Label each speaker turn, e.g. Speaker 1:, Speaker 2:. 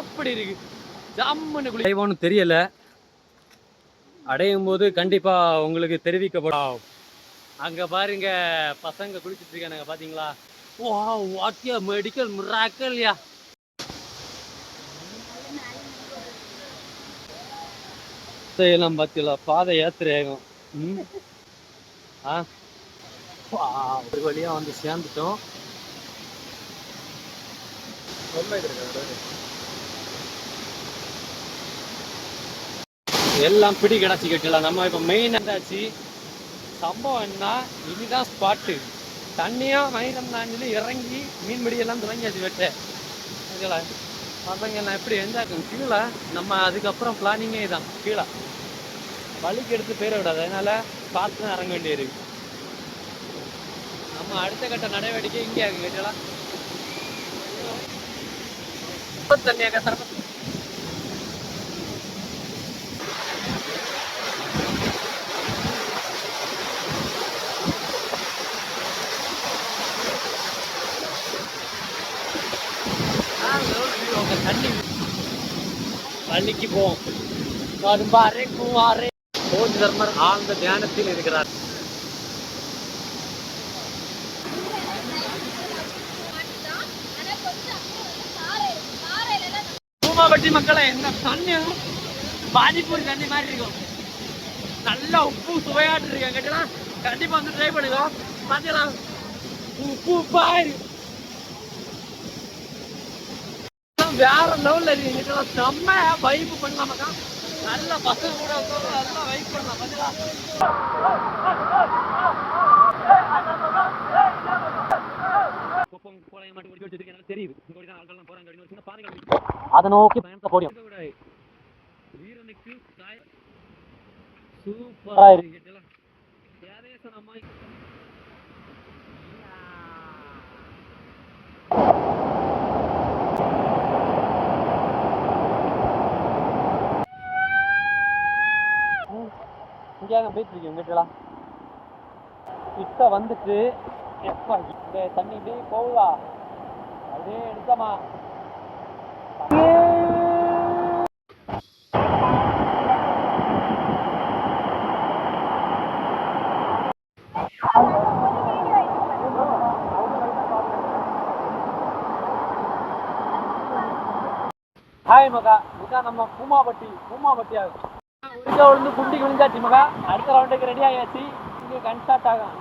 Speaker 1: எப்படி இருக்கு. ஜம்முன்னு குளி ஒன்றும் தெரியல. அடையும் போது கண்டிப்பா உங்களுக்கு தெரிவிக்கப்படும். அங்க பாருங்க பசங்க குளிச்சிட்டு இருக்கானுங்க பாத்தீங்களா? வா வாக்கிய மெடிக்கல் மிராக்கல்யா எல்லாம் பார்த்தீங்களா பாதை யாத்திரையாகும். ம்? ஆ? வா, ஒரு வழியா வந்து சேர்ந்துட்டோம். எல்லாம் பிடி கிடச்சி கட்டலாம் நம்ம இப்போ மெயின் என்னாச்சு? சம்பவம் என்ன? இதுதான் ஸ்பாட்டு தண்ணியா மயிலம் தாண்டி இறங்கி மீன்பிடி எல்லாம் தொடங்கியாச்சு வெட்ட. ஓகேங்களா பசங்க நான் எப்படி எந்த கீழே நம்ம அதுக்கப்புறம் பிளானிங்கே தான் கீழே. வலிக்கு எடுத்து பேர விடாது. அதனால பார்த்து தான் இறங்க வேண்டியிருக்கு நம்ம அடுத்த கட்ட நடவடிக்கை இங்கே ஆகும் கேட்டலாம் தண்ணியாக சிரமம் தண்ணி பள்ளிக்கு போவோம் வரும்பாரே கூவாரே போஜ் தர்மர் ஆழ்ந்த தியானத்தில் இருக்கிறார். பூமாவட்டி மக்களை என்ன தண்ணி பாதிப்பூரி தண்ணி மாதிரி இருக்கும். நல்ல உப்பு சுவையாட்டு இருக்கேன் கேட்டா கண்டிப்பா வந்து ட்ரை பண்ணுங்க. பாத்தீங்களா? உப்பு உப்பா இருக்கு வேற லெவல்ல இருக்கு. இதுக்கெல்லாம் செம்மையா வைப் பண்ணலாமாக்கா நல்ல பசங்க கூட உட்கார்ந்து நல்லா வைப் பண்ணலாம் பாத்தீங்களா? அதை நோக்கி பயணத்தை போடியும் வீரனுக்கு சூப்பரா இருக்கு. தேதேசனமாய் போயிட்டு இருக்கு உங்ககிட்டலாம் கிட்ட வந்துட்டு எப்பா இந்த தண்ணி இப்படியே போகுதா? அப்படியே எடுத்தமா? ஹாய் மகா. இதான் நம்ம பூமாபட்டி பூமாபட்டி கீழே விழுந்து குண்டி குடிஞ்சாச்சு மகா. அடுத்த ரவுண்டுக்கு ரெடி ஆயாச்சு. இங்கே கன்ஸ்டார்ட் ஆகும்.